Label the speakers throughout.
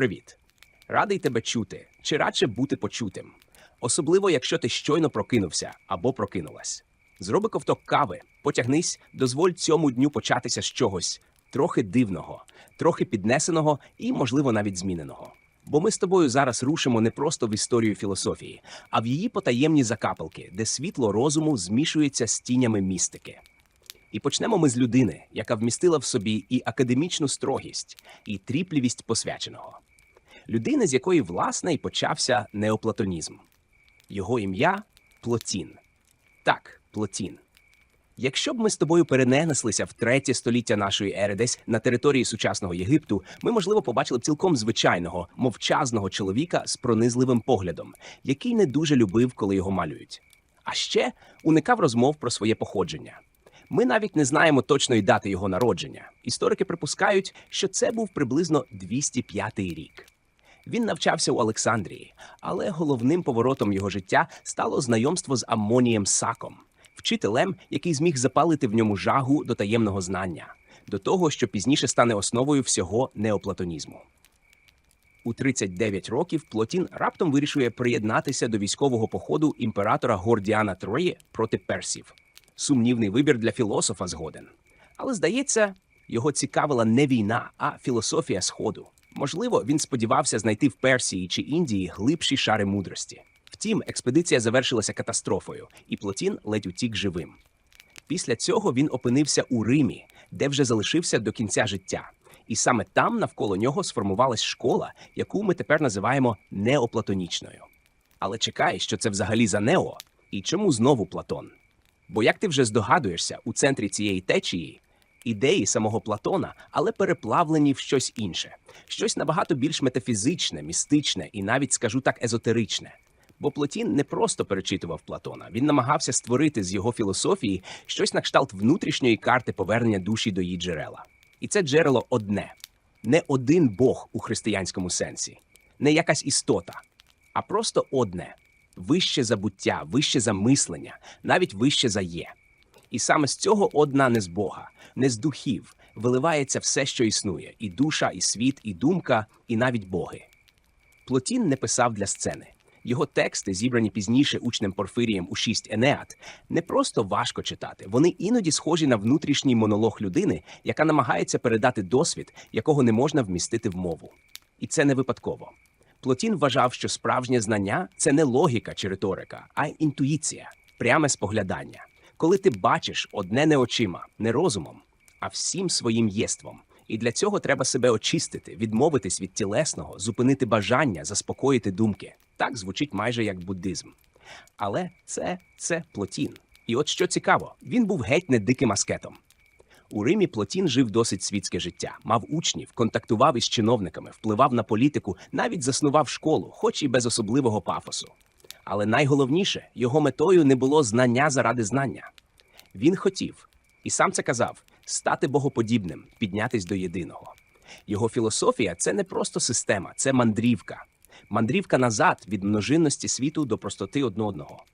Speaker 1: Привіт! Радий тебе чути, чи радше бути почутим. Особливо, якщо ти щойно прокинувся або прокинулась. Зроби ковток кави, потягнись, дозволь цьому дню початися з чогось трохи дивного, трохи піднесеного і, можливо, навіть зміненого. Бо ми з тобою зараз рушимо не просто в історію філософії, а в її потаємні закапелки, де світло розуму змішується з тінями містики. І почнемо ми з людини, яка вмістила в собі і академічну строгість, і тріплівість посвяченого. Людини, з якої власне і почався неоплатонізм. Його ім'я Плотін. Так, Плотін. Якщо б ми з тобою перенеслися в третє століття нашої ери десь на території сучасного Єгипту, ми, можливо, побачили б цілком звичайного, мовчазного чоловіка з пронизливим поглядом, який не дуже любив, коли його малюють. А ще уникав розмов про своє походження. Ми навіть не знаємо точної дати його народження. Історики припускають, що це був приблизно 205 рік. Він навчався у Олександрії, але головним поворотом його життя стало знайомство з Аммонієм Саком, вчителем, який зміг запалити в ньому жагу до таємного знання, до того, що пізніше стане основою всього неоплатонізму. У 39 років Плотін раптом вирішує приєднатися до військового походу імператора Гордіана Трої проти персів. Сумнівний вибір для філософа згоден. Але здається, його цікавила не війна, а філософія Сходу. Можливо, він сподівався знайти в Персії чи Індії глибші шари мудрості. Втім, експедиція завершилася катастрофою, і Плотін ледь утік живим. Після цього він опинився у Римі, де вже залишився до кінця життя. І саме там навколо нього сформувалась школа, яку ми тепер називаємо неоплатонічною. Але чекай, що це взагалі за нео, і чому знову Платон? Бо як ти вже здогадуєшся, у центрі цієї течії ідеї самого Платона, але переплавлені в щось інше, щось набагато більш метафізичне, містичне і навіть, скажу так, езотеричне. Бо Платін не просто перечитував Платона, він намагався створити з його філософії щось на кшталт внутрішньої карти повернення душі до її джерела. І це джерело одне, не один Бог у християнському сенсі, не якась істота, а просто одне вище за буття, вище за мислення, навіть вище за є. І саме з цього одна не з Бога, не з духів, виливається все, що існує: і душа, і світ, і думка, і навіть боги. Плотін не писав для сцени. Його тексти, зібрані пізніше учнем Порфирієм у шість Енеат, не просто важко читати, вони іноді схожі на внутрішній монолог людини, яка намагається передати досвід, якого не можна вмістити в мову. І це не випадково. Плотін вважав, що справжнє знання це не логіка чи риторика, а інтуїція, пряме споглядання. Коли ти бачиш одне не очима, не розумом, а всім своїм єством. І для цього треба себе очистити, відмовитись від тілесного, зупинити бажання, заспокоїти думки. Так звучить майже як буддизм. Але це це Плотін. І от що цікаво, він був геть не диким аскетом. У Римі Плотін жив досить світське життя, мав учнів, контактував із чиновниками, впливав на політику, навіть заснував школу, хоч і без особливого пафосу. Але найголовніше, його метою не було знання заради знання. Він хотів, і сам це казав, стати богоподібним, піднятись до єдиного. Його філософія це не просто система, це мандрівка. Мандрівка назад від множинності світу до простоти одного.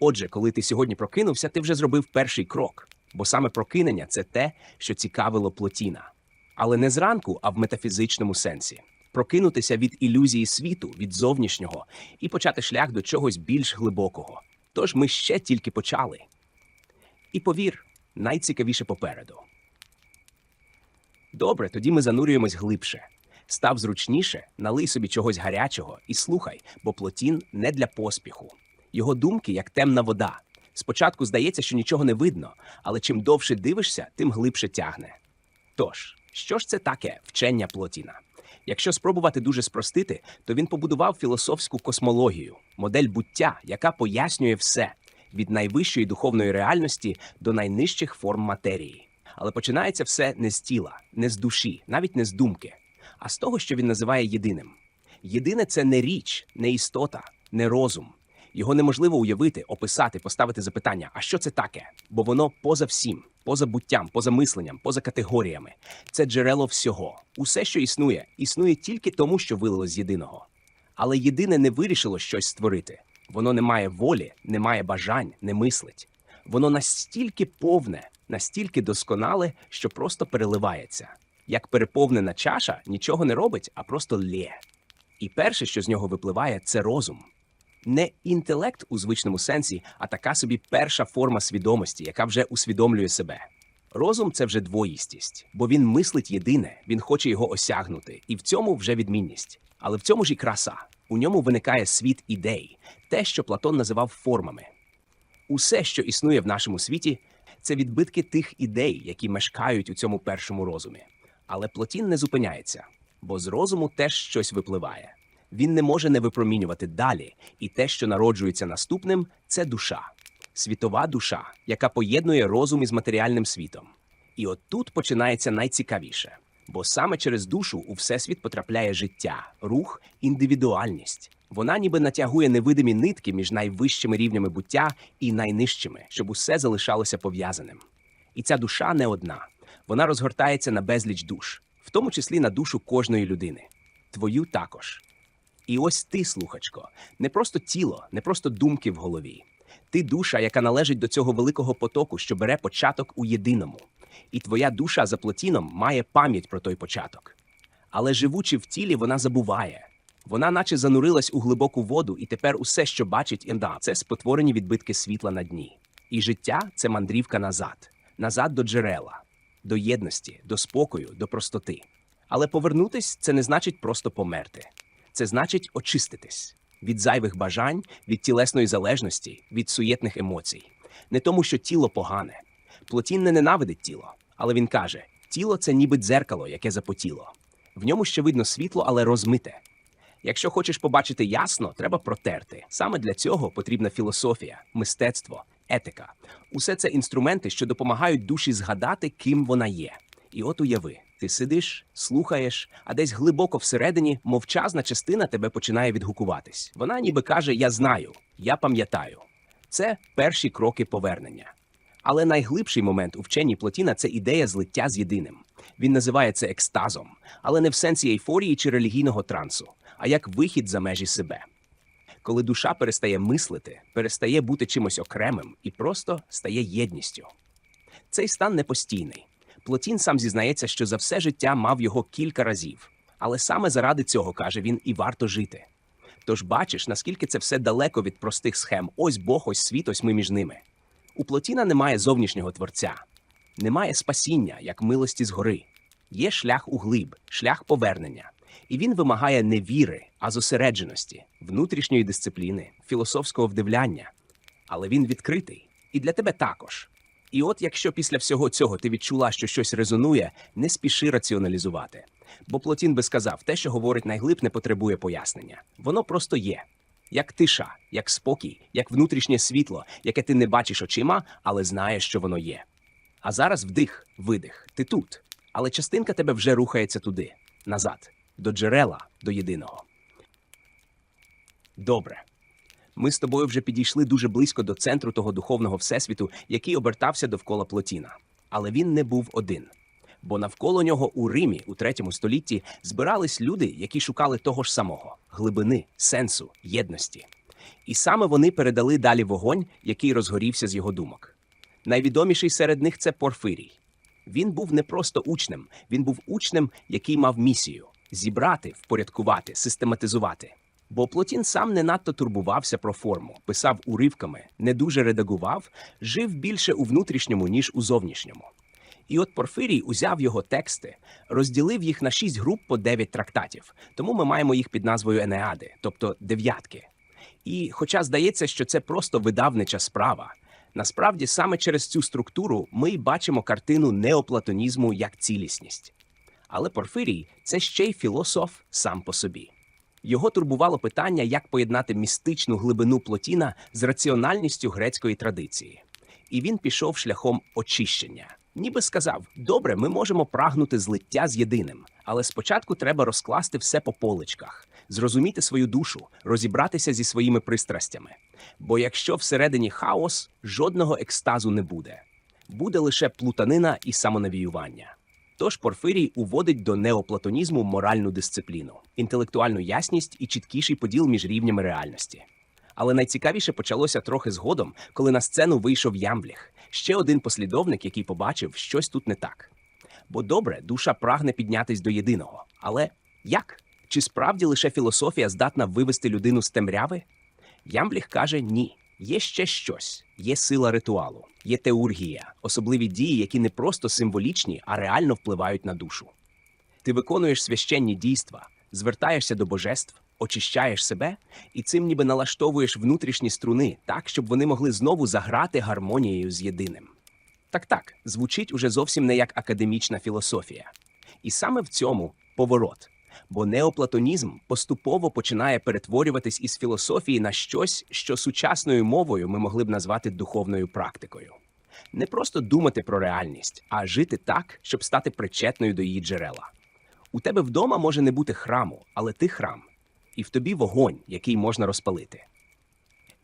Speaker 1: Отже, коли ти сьогодні прокинувся, ти вже зробив перший крок, бо саме прокинення це те, що цікавило Плотіна. Але не зранку, а в метафізичному сенсі. Прокинутися від ілюзії світу, від зовнішнього, і почати шлях до чогось більш глибокого. Тож ми ще тільки почали. І повір, найцікавіше попереду. Добре, тоді ми занурюємось глибше. Став зручніше, налий собі чогось гарячого і слухай, бо плотін не для поспіху. Його думки як темна вода. Спочатку здається, що нічого не видно, але чим довше дивишся, тим глибше тягне. Тож, що ж це таке вчення Плотіна? Якщо спробувати дуже спростити, то він побудував філософську космологію, модель буття, яка пояснює все від найвищої духовної реальності до найнижчих форм матерії. Але починається все не з тіла, не з душі, навіть не з думки, а з того, що він називає єдиним. Єдине це не річ, не істота, не розум. Його неможливо уявити, описати, поставити запитання, а що це таке? Бо воно поза всім, поза буттям, поза мисленням, поза категоріями. Це джерело всього. Усе, що існує, існує тільки тому, що вилилось з єдиного. Але єдине не вирішило щось створити. Воно не має волі, не має бажань, не мислить. Воно настільки повне, настільки досконале, що просто переливається. Як переповнена чаша нічого не робить, а просто лє. І перше, що з нього випливає, це розум. Не інтелект у звичному сенсі, а така собі перша форма свідомості, яка вже усвідомлює себе. Розум це вже двоїстість, бо він мислить єдине, він хоче його осягнути, і в цьому вже відмінність. Але в цьому ж і краса. У ньому виникає світ ідей, те, що Платон називав формами. Усе, що існує в нашому світі, це відбитки тих ідей, які мешкають у цьому першому розумі. Але Платін не зупиняється, бо з розуму теж щось випливає. Він не може не випромінювати далі, і те, що народжується наступним, це душа, світова душа, яка поєднує розум із матеріальним світом. І от тут починається найцікавіше, бо саме через душу у всесвіт потрапляє життя, рух, індивідуальність. Вона ніби натягує невидимі нитки між найвищими рівнями буття і найнижчими, щоб усе залишалося пов'язаним. І ця душа не одна. Вона розгортається на безліч душ, в тому числі на душу кожної людини. Твою також. І ось ти, слухачко, не просто тіло, не просто думки в голові. Ти душа, яка належить до цього великого потоку, що бере початок у єдиному. І твоя душа за плотіном має пам'ять про той початок. Але живучи в тілі, вона забуває. Вона наче занурилась у глибоку воду, і тепер усе, що бачить інда, це спотворені відбитки світла на дні. І життя це мандрівка назад, назад до джерела, до єдності, до спокою, до простоти. Але повернутись це не значить просто померти. Це значить очиститись від зайвих бажань, від тілесної залежності, від суєтних емоцій. Не тому, що тіло погане. Плотін не ненавидить тіло, але він каже: тіло це ніби дзеркало, яке запотіло. В ньому ще видно світло, але розмите. Якщо хочеш побачити ясно, треба протерти. Саме для цього потрібна філософія, мистецтво, етика. Усе це інструменти, що допомагають душі згадати, ким вона є. І от уяви, ти сидиш, слухаєш, а десь глибоко всередині мовчазна частина тебе починає відгукуватись. Вона ніби каже: Я знаю, я пам'ятаю. Це перші кроки повернення. Але найглибший момент у вченні Плотіна це ідея злиття з єдиним. Він називає це екстазом, але не в сенсі ейфорії чи релігійного трансу, а як вихід за межі себе. Коли душа перестає мислити, перестає бути чимось окремим і просто стає єдністю. Цей стан не постійний. Плотін сам зізнається, що за все життя мав його кілька разів, але саме заради цього, каже він, і варто жити. Тож бачиш, наскільки це все далеко від простих схем: ось Бог, ось світ, ось ми між ними. У Плотіна немає зовнішнього творця, немає спасіння, як милості згори. Є шлях у глиб, шлях повернення. І він вимагає не віри, а зосередженості, внутрішньої дисципліни, філософського вдивляння. Але він відкритий. І для тебе також. І от якщо після всього цього ти відчула, що щось резонує, не спіши раціоналізувати. Бо Плотін би сказав, те, що говорить найглиб, не потребує пояснення. Воно просто є. Як тиша, як спокій, як внутрішнє світло, яке ти не бачиш очима, але знаєш, що воно є. А зараз вдих, видих, ти тут. Але частинка тебе вже рухається туди, назад, до джерела, до єдиного. Добре. Ми з тобою вже підійшли дуже близько до центру того духовного всесвіту, який обертався довкола Плотіна. Але він не був один. Бо навколо нього у Римі у третьому столітті збирались люди, які шукали того ж самого глибини, сенсу, єдності. І саме вони передали далі вогонь, який розгорівся з його думок. Найвідоміший серед них це Порфирій. Він був не просто учнем, він був учнем, який мав місію зібрати, впорядкувати, систематизувати. Бо Плотін сам не надто турбувався про форму, писав уривками, не дуже редагував, жив більше у внутрішньому, ніж у зовнішньому. І от Порфирій узяв його тексти, розділив їх на шість груп по дев'ять трактатів, тому ми маємо їх під назвою Енеади, тобто дев'ятки. І хоча здається, що це просто видавнича справа, насправді саме через цю структуру ми й бачимо картину неоплатонізму як цілісність. Але Порфирій це ще й філософ сам по собі. Його турбувало питання, як поєднати містичну глибину Плотіна з раціональністю грецької традиції. І він пішов шляхом очищення. Ніби сказав: добре, ми можемо прагнути злиття з єдиним, але спочатку треба розкласти все по поличках, зрозуміти свою душу, розібратися зі своїми пристрастями. Бо якщо всередині хаос, жодного екстазу не буде. Буде лише плутанина і самонавіювання. Тож Порфирій уводить до неоплатонізму моральну дисципліну, інтелектуальну ясність і чіткіший поділ між рівнями реальності. Але найцікавіше почалося трохи згодом, коли на сцену вийшов Ямбліх, ще один послідовник, який побачив, щось тут не так. Бо добре, душа прагне піднятись до єдиного. Але як? Чи справді лише філософія здатна вивести людину з темряви? Ямбліх каже ні. Є ще щось, є сила ритуалу, є теургія, особливі дії, які не просто символічні, а реально впливають на душу. Ти виконуєш священні дійства, звертаєшся до божеств, очищаєш себе і цим ніби налаштовуєш внутрішні струни так, щоб вони могли знову заграти гармонією з єдиним. Так так, звучить уже зовсім не як академічна філософія. І саме в цьому поворот. Бо неоплатонізм поступово починає перетворюватись із філософії на щось, що сучасною мовою ми могли б назвати духовною практикою. Не просто думати про реальність, а жити так, щоб стати причетною до її джерела. У тебе вдома може не бути храму, але ти храм, і в тобі вогонь, який можна розпалити.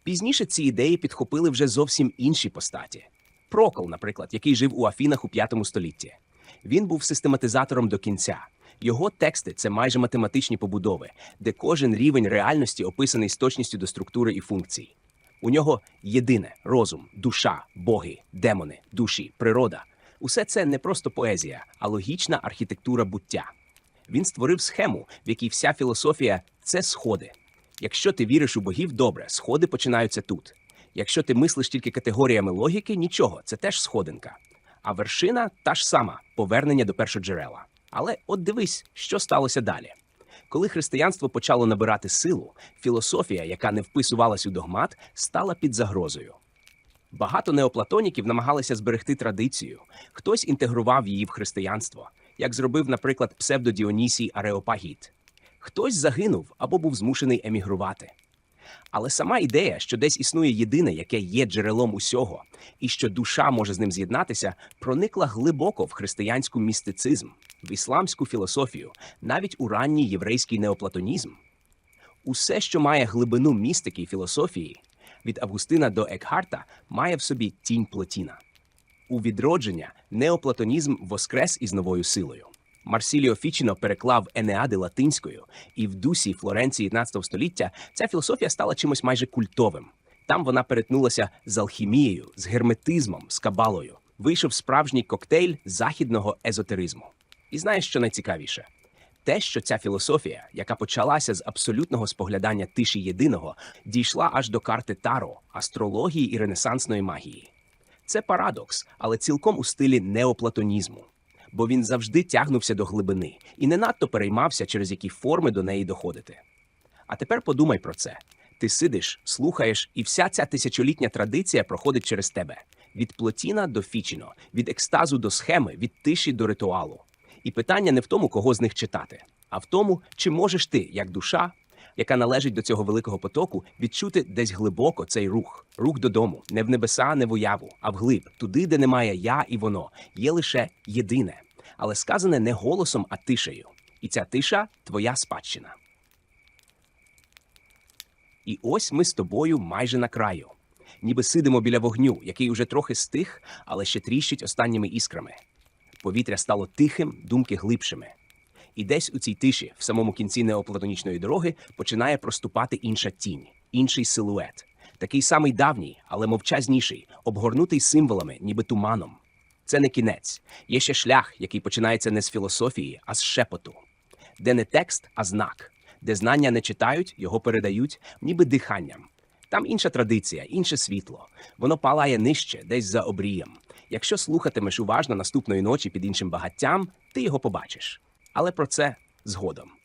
Speaker 1: Пізніше ці ідеї підхопили вже зовсім інші постаті. Прокол, наприклад, який жив у Афінах у V столітті. Він був систематизатором до кінця. Його тексти це майже математичні побудови, де кожен рівень реальності описаний з точністю до структури і функцій. У нього єдине розум, душа, боги, демони, душі, природа. Усе це не просто поезія, а логічна архітектура буття. Він створив схему, в якій вся філософія це сходи. Якщо ти віриш у богів, добре, сходи починаються тут. Якщо ти мислиш тільки категоріями логіки, нічого, це теж сходинка. А вершина та ж сама повернення до першоджерела. Але от дивись, що сталося далі. Коли християнство почало набирати силу, філософія, яка не вписувалась у догмат, стала під загрозою. Багато неоплатоніків намагалися зберегти традицію, хтось інтегрував її в християнство, як зробив, наприклад, псевдодіонісій Ареопагіт. Хтось загинув або був змушений емігрувати. Але сама ідея, що десь існує єдине, яке є джерелом усього, і що душа може з ним з'єднатися, проникла глибоко в християнську містицизм, в ісламську філософію, навіть у ранній єврейський неоплатонізм. Усе, що має глибину містики і філософії, від Августина до Екхарта, має в собі тінь Плотіна. У відродження неоплатонізм воскрес із новою силою. Марсіліо Фічіно переклав Енеади латинською, і в дусі Флоренції 11 століття ця філософія стала чимось майже культовим. Там вона перетнулася з алхімією, з герметизмом, з кабалою. Вийшов справжній коктейль західного езотеризму. І знаєш, що найцікавіше? Те, що ця філософія, яка почалася з абсолютного споглядання тиші єдиного, дійшла аж до карти Таро, астрології і ренесансної магії. Це парадокс, але цілком у стилі неоплатонізму, бо він завжди тягнувся до глибини і не надто переймався, через які форми до неї доходити. А тепер подумай про це: ти сидиш, слухаєш, і вся ця тисячолітня традиція проходить через тебе від плотіна до фічіно, від екстазу до схеми, від тиші до ритуалу. І питання не в тому, кого з них читати, а в тому, чи можеш ти, як душа, яка належить до цього великого потоку, відчути десь глибоко цей рух, рух додому, не в небеса, не в уяву, а вглиб, туди, де немає я і воно, є лише єдине, але сказане не голосом, а тишею. І ця тиша твоя спадщина. І ось ми з тобою майже на краю. Ніби сидимо біля вогню, який уже трохи стих, але ще тріщить останніми іскрами. Повітря стало тихим, думки глибшими. І десь у цій тиші, в самому кінці неоплатонічної дороги, починає проступати інша тінь, інший силует, такий самий давній, але мовчазніший, обгорнутий символами, ніби туманом. Це не кінець, є ще шлях, який починається не з філософії, а з шепоту, де не текст, а знак, де знання не читають, його передають, ніби диханням. Там інша традиція, інше світло. Воно палає нижче, десь за обрієм. Якщо слухатимеш уважно наступної ночі під іншим багаттям, ти його побачиш. Але про це згодом.